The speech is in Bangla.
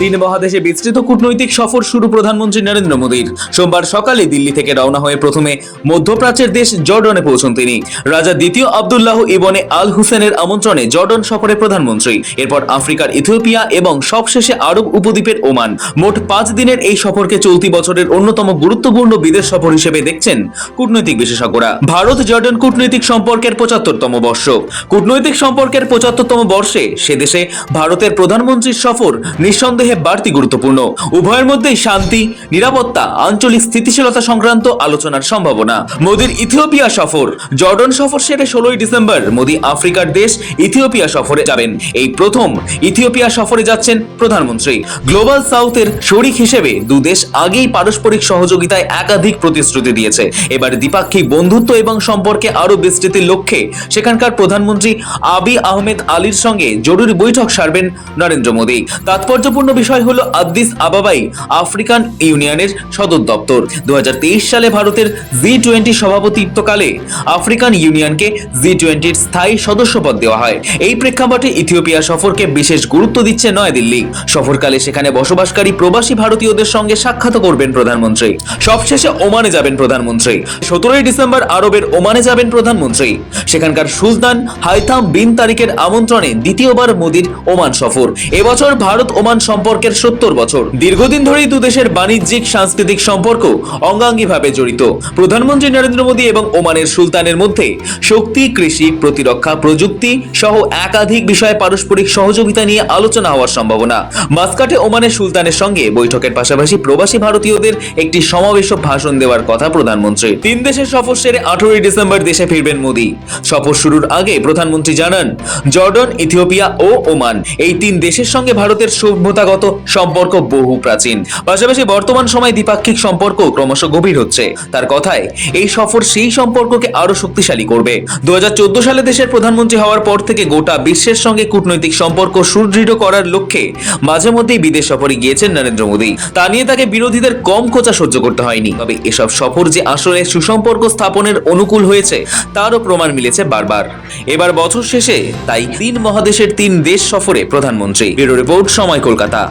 তিন মহাদেশে বিস্তৃত কূটনৈতিক সফর শুরু প্রধানমন্ত্রী নরেন্দ্র মোদীর। সোমবার সকালে দিল্লি থেকে রওনা হয়ে প্রথমে মধ্যপ্রাচ্যের দেশ জর্ডনে পৌঁছন তিনি। রাজা দ্বিতীয় আবদুল্লাহ ইবনে আল হুসেনের আমন্ত্রণে জর্ডন সফরে প্রধানমন্ত্রী। এরপর আফ্রিকার ইথিওপিয়া এবং সবশেষে আরব উপদ্বীপের ওমান। মোট পাঁচ দিনের এই সফরকে চলতি বছরের অন্যতম গুরুত্বপূর্ণ বিদেশ সফর হিসেবে দেখছেন কূটনৈতিক বিশেষজ্ঞরা। ভারত জর্ডন কূটনৈতিক সম্পর্কের পঁচাত্তরতম বর্ষ। কূটনৈতিক সম্পর্কের পঁচাত্তরতম বর্ষে সে দেশে ভারতের প্রধানমন্ত্রীর সফর নিঃসন্দেহে বাড়তি গুরুত্বপূর্ণ। উভয়ের মধ্যেই শান্তি, নিরাপত্তা, আঞ্চলিক স্থিতিশীলতা সংক্রান্ত আলোচনার সম্ভাবনা। মোদীর ইথিওপিয়া সফর। জর্ডন সফর সেরে ষোলোই ডিসেম্বর। মোদী আফ্রিকার দেশ ইথিওপিয়া সফরে যাবেন। এই প্রথম ইথিওপিয়া সফরে যাচ্ছেন প্রধানমন্ত্রী। গ্লোবাল সাউথের শরিক হিসেবে দু দেশ আগেই পারস্পরিক সহযোগিতায় একাধিক প্রতিশ্রুতি দিয়েছে। এবার দ্বিপাক্ষিক বন্ধুত্ব এবং সম্পর্কে আরও বিস্তৃতির লক্ষ্যে সেখানকার প্রধানমন্ত্রী আবি আহমেদ আলীর সঙ্গে জরুরি বৈঠক সারবেন নরেন্দ্র মোদী। তাৎপর্যপূর্ণ বিষয় হলো আদ্দিস আবাবাই, আফ্রিকান ইউনিয়নের সদর দপ্তর। দু সালে ভারতের জি টোয়েন্টি সভাপতিত্বকালে আফ্রিকান ইউনিয়নকে জি টোয়েন্টির স্থায়ী সদস্যপদ দেওয়া হয়। এই প্রেক্ষাপটে ইথিওপিয়া সফরকে বিশেষ গুরুত্ব দিচ্ছে নয়াদিল্লি। সফরকালে সেখানে বসবাসকারী প্রবাসী ভারতীয়দের সঙ্গে সাক্ষাৎ করবেন প্রধানমন্ত্রী। সবশেষে ওমানে যাবেন প্রধানমন্ত্রী। সতেরোই ডিসেম্বর আরবের ওমানে যাবেন প্রধানমন্ত্রী। সেখানকার সুলতান হাইথাম বিন তারিকের আমন্ত্রণে দ্বিতীয়বার মোদীর ওমান সফর। এবছর ভারত ওমান সম্পর্কের সত্তর বছর। দীর্ঘদিন ধরেই দু দেশের বাণিজ্যিক, সাংস্কৃতিক সম্পর্ক অঙ্গাঙ্গিভাবে জড়িত। প্রধানমন্ত্রী নরেন্দ্র মোদী এবং ওমানের সুলতানের মধ্যে শক্তি, কৃষি, প্রতিরক্ষা, প্রযুক্তি সহ একাধিক বিষয়ে পারস্পরিক সহযোগিতা নিয়ে আলোচনা হওয়ার সম্ভাবনা। মাস্কাটে ওমানের সুলতানের সঙ্গে বৈঠকের পাশাপাশি প্রবাসী ভারতীয়দের একটি সমাবেশ ভাষণ দেওয়ার কথা প্রধানমন্ত্রী। তিন দেশের সফর সেরে আঠারোই ডিসেম্বর দেশে ফিরবেন মোদী। সফর শুরুর আগে প্রধানমন্ত্রী জানান, জর্ডন, ইথিওপিয়া ও ওমান এই তিন দেশের সঙ্গে ভারতের সভ্যতাগত সম্পর্ক বহু প্রাচীন। পাশাপাশি বর্তমান সময়ে দ্বিপাক্ষিক সম্পর্ক ক্রমশ গভীর হচ্ছে। তার কথায়, এই সফর সেই সম্পর্ককে আরও শক্তিশালী করবে। দু হাজার চোদ্দ সালে দেশের প্রধানমন্ত্রী হওয়ার পর থেকে গোটা বিশ্বের সঙ্গে কূটনৈতিক সম্পর্ক সুদৃঢ় করার লক্ষ্যে মাঝে মধ্যেই বিদেশ সফরে গিয়েছেন নরেন্দ্র মোদী। তা নিয়ে তাকে বিরোধীদের কম খোঁচা সহ্য করতে হয়নি। তবে এসব সফর যে আসলে সুসম্পর্ক স্থাপনের অনুকূল হয়েছে, তারও প্রমাণ মিলেছে বারবার। এবার বছর শেষে তাই তিন মহাদেশের তিন দেশ সফরে প্রধানমন্ত্রী। ব্যুরো রিপোর্ট, সময় কলকাতা।